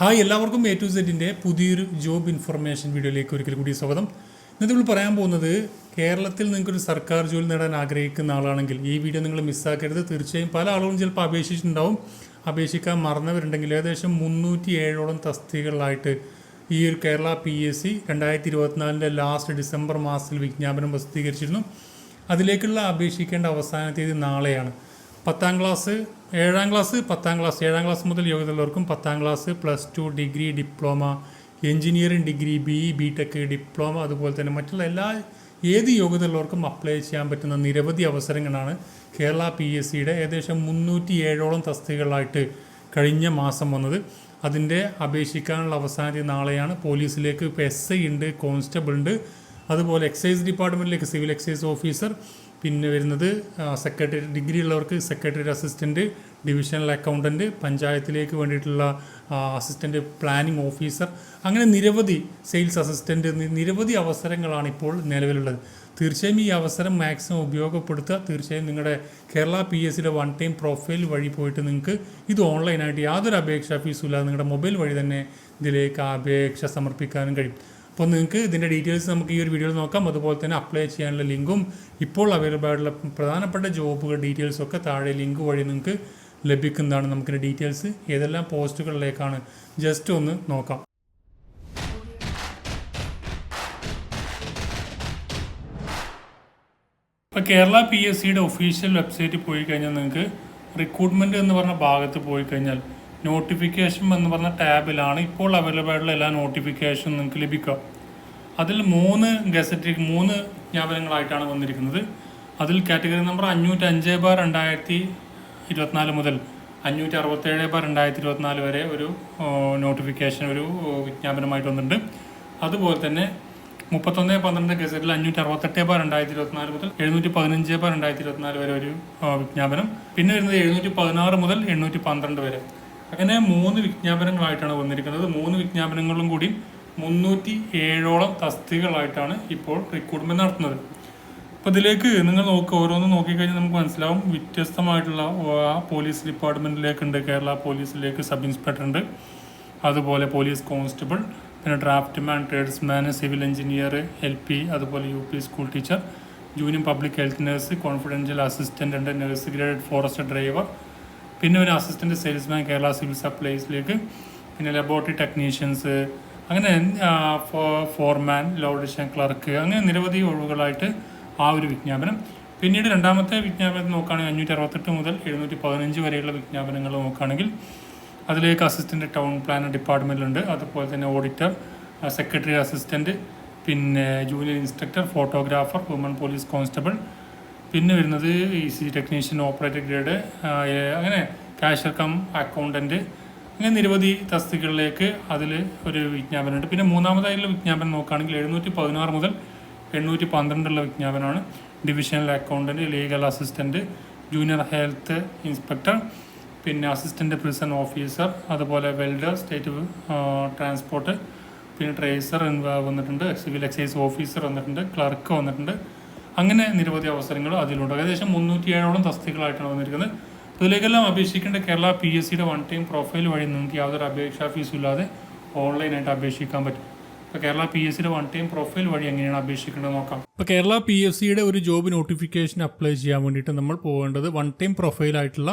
Hi എല്ലാവർക്കും A to സെറ്റിന്റെ പുതിയൊരു ജോബ് ഇൻഫർമേഷൻ വീഡിയോയിലേക്ക് ഒരിക്കൽ കൂടി സ്വാഗതം. ഇന്നത്തെ നമ്മൾ പറയാൻ പോകുന്നത് കേരളത്തിൽ നിങ്ങൾക്കൊരു സർക്കാർ ജോലി നേടാൻ ആഗ്രഹിക്കുന്ന ആളാണെങ്കിൽ ഈ വീഡിയോ നിങ്ങൾ മിസ്സാക്കരുത് തീർച്ചയായും പല ആളുകളും ചിലപ്പോൾ അപേക്ഷിച്ചിട്ടുണ്ടാവും. അപേക്ഷിക്കാൻ മറന്നവരുണ്ടെങ്കിൽ ഏകദേശം മുന്നൂറ്റി ഏഴോളം തസ്തികകളായിട്ട് ഈ ഒരു കേരള പി എസ് സി രണ്ടായിരത്തി ഇരുപത്തിനാലിന്റെ ലാസ്റ്റ് ഡിസംബർ മാസത്തിൽ വിജ്ഞാപനം പ്രസിദ്ധീകരിച്ചിരുന്നു. അതിലേക്കുള്ള അപേക്ഷിക്കേണ്ട അവസാന തീയതി നാളെയാണ്. പത്താം ക്ലാസ് ഏഴാം ക്ലാസ് പത്താം ക്ലാസ് ഏഴാം ക്ലാസ് മുതൽ യോഗ്യതയുള്ളവർക്കും പത്താം class plus two degree diploma engineering degree B E B tech diploma അതുപോലെ തന്നെ മറ്റുള്ള എല്ലാ ഏത് യോഗ്യതയുള്ളവർക്കും അപ്ലൈ ചെയ്യാൻ പറ്റുന്ന നിരവധി അവസരങ്ങളാണ് കേരള പി എസ് സിയുടെ ഏകദേശം മുന്നൂറ്റി ഏഴോളം തസ്തികകളായിട്ട് കഴിഞ്ഞ മാസം വന്നത്. അതിന്റെ അപേക്ഷിക്കാനുള്ള അവസാന തീയതി നാളെയാണ് പോലീസിലേക്ക് ഇപ്പോൾ എസ് ഐ ഉണ്ട് കോൺസ്റ്റബിൾ ഉണ്ട്. അതുപോലെ എക്സൈസ് ഡിപ്പാർട്ട്മെന്റിലേക്ക് സിവിൽ എക്സൈസ് ഓഫീസർ പിന്നെ വരുന്നത് സെക്രട്ടറി ഡിഗ്രി ഉള്ളവർക്ക് സെക്രട്ടറി അസിസ്റ്റന്റ് ഡിവിഷണൽ അക്കൗണ്ടന്റ് പഞ്ചായത്തിലേക്ക് വേണ്ടിയിട്ടുള്ള അസിസ്റ്റന്റ് പ്ലാനിംഗ് ഓഫീസർ അങ്ങനെ നിരവധി സെയിൽസ് അസിസ്റ്റന്റ് നിരവധി അവസരങ്ങളാണ് ഇപ്പോൾ നിലവിലുള്ളത്. തീർച്ചയായും ഈ അവസരം മാക്സിമം ഉപയോഗപ്പെടുത്തുക. തീർച്ചയായും നിങ്ങളുടെ കേരള പി എസ് സിയുടെ വൺ ടൈം പ്രൊഫൈൽ വഴി പോയിട്ട് നിങ്ങൾക്ക് ഇത് ഓൺലൈനായിട്ട് യാതൊരു അപേക്ഷാ ഫീസും ഇല്ലാതെ നിങ്ങളുടെ മൊബൈൽ വഴി തന്നെ ഇതിലേക്ക് അപേക്ഷ സമർപ്പിക്കാനും കഴിയും. അപ്പോൾ നിങ്ങൾക്ക് ഇതിന്റെ ഡീറ്റെയിൽസ് നമുക്ക് ഈ ഒരു വീഡിയോയിൽ നോക്കാം. അതുപോലെ തന്നെ അപ്ലൈ ചെയ്യാനുള്ള ലിങ്കും ഇപ്പോൾ അവൈലബിൾ ആയിട്ടുള്ള പ്രധാനപ്പെട്ട ജോബുകൾ ഡീറ്റെയിൽസും ഒക്കെ താഴെ ലിങ്ക് വഴി നിങ്ങൾക്ക് ലഭിക്കുന്നതാണ് നമുക്കിന്റെ ഡീറ്റെയിൽസ് ഏതെല്ലാം പോസ്റ്റുകളിലേക്കാണ്? ജസ്റ്റ് ഒന്ന് നോക്കാം. ഇപ്പോൾ കേരള പി എസ് സിയുടെ ഒഫീഷ്യൽ വെബ്സൈറ്റിൽ പോയി കഴിഞ്ഞാൽ നിങ്ങൾക്ക് റിക്രൂട്ട്മെന്റ് എന്ന് പറഞ്ഞ ഭാഗത്ത് പോയി കഴിഞ്ഞാൽ നോട്ടിഫിക്കേഷൻ എന്ന് പറഞ്ഞ ടാബിലാണ് ഇപ്പോൾ അവൈലബിൾ ആയിട്ടുള്ള എല്ലാ നോട്ടിഫിക്കേഷനും നിങ്ങൾക്ക് ലഭിക്കുക. അതിൽ മൂന്ന് ഗസറ്റ് മൂന്ന് വിജ്ഞാപനങ്ങളായിട്ടാണ് വന്നിരിക്കുന്നത്. അതിൽ കാറ്റഗറി നമ്പർ അഞ്ഞൂറ്റി അഞ്ച് ബാർ രണ്ടായിരത്തി ഇരുപത്തിനാല് മുതൽ അഞ്ഞൂറ്റി അറുപത്തേഴ് ബാർ രണ്ടായിരത്തി ഇരുപത്തിനാല് വരെ ഒരു നോട്ടിഫിക്കേഷൻ ഒരു വിജ്ഞാപനമായിട്ട് വന്നിട്ടുണ്ട്. അതുപോലെ തന്നെ മുപ്പത്തൊന്ന് പന്ത്രണ്ട് ഗസറ്റിൽ അഞ്ഞൂറ്റി അറുപത്തെട്ട് ബാർ രണ്ടായിരത്തി ഇരുപത്തിനാല് മുതൽ എഴുന്നൂറ്റി പതിനഞ്ച് ബാർ രണ്ടായിരത്തി ഇരുപത്തിനാല് വരെ ഒരു വിജ്ഞാപനം. പിന്നെ വരുന്നത് എഴുന്നൂറ്റി പതിനാറ് മുതൽ എണ്ണൂറ്റി പന്ത്രണ്ട് വരെ. അങ്ങനെ മൂന്ന് വിജ്ഞാപനങ്ങളായിട്ടാണ് വന്നിരിക്കുന്നത്. മൂന്ന് വിജ്ഞാപനങ്ങളിലും കൂടി മുന്നൂറ്റി ഏഴോളം തസ്തികളായിട്ടാണ് ഇപ്പോൾ റിക്രൂട്ട്മെന്റ് നടത്തുന്നത്. അപ്പോൾ ഇതിലേക്ക് നിങ്ങൾ നോക്കുക ഓരോന്ന് നോക്കിക്കഴിഞ്ഞാൽ നമുക്ക് മനസ്സിലാവും. വ്യത്യസ്തമായിട്ടുള്ള പോലീസ് ഡിപ്പാർട്ട്മെന്റിലേക്കുണ്ട് കേരള പോലീസിലേക്ക് സബ് ഇൻസ്പെക്ടർ ഉണ്ട്. അതുപോലെ പോലീസ് കോൺസ്റ്റബിൾ പിന്നെ draftsman tradesman civil engineer L P അതുപോലെ U P school teacher junior public health nurse confidential assistant ഉണ്ട് നഴ്സ് ഗ്രേഡ് ഫോറസ്റ്റ് ഡ്രൈവർ പിന്നെ ഒരു അസിസ്റ്റന്റ് സെയിൽസ്മാൻ കേരള സിവിൽ സപ്ലൈസിലേക്ക് പിന്നെ ലബോറട്ടറി ടെക്നീഷ്യൻസ് അങ്ങനെ ഫോർമാൻ ലോഡിഷൻ ക്ലർക്ക് അങ്ങനെ നിരവധി ഒഴിവുകളായിട്ട് ആ ഒരു വിജ്ഞാപനം. പിന്നീട് രണ്ടാമത്തെ വിജ്ഞാപനം നോക്കുകയാണെങ്കിൽ അഞ്ഞൂറ്റി അറുപത്തെട്ട് മുതൽ എഴുന്നൂറ്റി പതിനഞ്ച് വരെയുള്ള വിജ്ഞാപനങ്ങൾ നോക്കുകയാണെങ്കിൽ അതിലേക്ക് അസിസ്റ്റന്റ് ടൗൺ പ്ലാനർ ഡിപ്പാർട്ട്മെന്റിലുണ്ട് അതുപോലെ തന്നെ ഓഡിറ്റർ സെക്രട്ടറി അസിസ്റ്റന്റ് പിന്നെ junior instructor photographer woman police constable പിന്നെ വരുന്നത് E C technician operator grade അങ്ങനെ കാഷ്യർ കം അക്കൗണ്ടന്റ് അങ്ങനെ നിരവധി തസ്തികളിലേക്ക് അതിൽ ഒരു വിജ്ഞാപനമുണ്ട്. പിന്നെ മൂന്നാമതായിട്ടുള്ള വിജ്ഞാപനം നോക്കുകയാണെങ്കിൽ എഴുന്നൂറ്റി പതിനാറ് മുതൽ എണ്ണൂറ്റി പന്ത്രണ്ടുള്ള വിജ്ഞാപനമാണ്. Divisional accountant legal assistant junior health inspector പിന്നെ അസിസ്റ്റന്റ് പ്രിസൺ ഓഫീസർ അതുപോലെ വെൽഡർ സ്റ്റേറ്റ് ട്രാൻസ്പോർട്ട് പിന്നെ ട്രേസർ എന്നിവ വന്നിട്ടുണ്ട് സിവിൽ എക്സൈസ് ഓഫീസർ വന്നിട്ടുണ്ട് ക്ലർക്ക് വന്നിട്ടുണ്ട്. അങ്ങനെ നിരവധി അവസരങ്ങൾ അതിലുണ്ട്. ഏകദേശം മുന്നൂറ്റി ഏഴോളം തസ്തികളായിട്ടാണ് വന്നിരിക്കുന്നത് ഇതിലേക്കെല്ലാം അപേക്ഷിക്കേണ്ട കേരള പി എസ് സിയുടെ വൺ ടൈം പ്രൊഫൈൽ വഴി നിങ്ങൾക്ക് യാതൊരു അപേക്ഷാ ഫീസും ഇല്ലാതെ ഓൺലൈനായിട്ട് അപേക്ഷിക്കാൻ പറ്റും. ഇപ്പോൾ കേരള പി എസ് സിയുടെ വൺ ടൈം പ്രൊഫൈൽ വഴി എങ്ങനെയാണ് അപേക്ഷിക്കേണ്ടത് നോക്കാം. ഇപ്പോൾ കേരള പി എസ് സിയുടെ ഒരു ജോബ് നോട്ടിഫിക്കേഷൻ അപ്ലൈ ചെയ്യാൻ വേണ്ടിയിട്ട് നമ്മൾ പോകേണ്ടത് വൺ ടൈം പ്രൊഫൈലായിട്ടുള്ള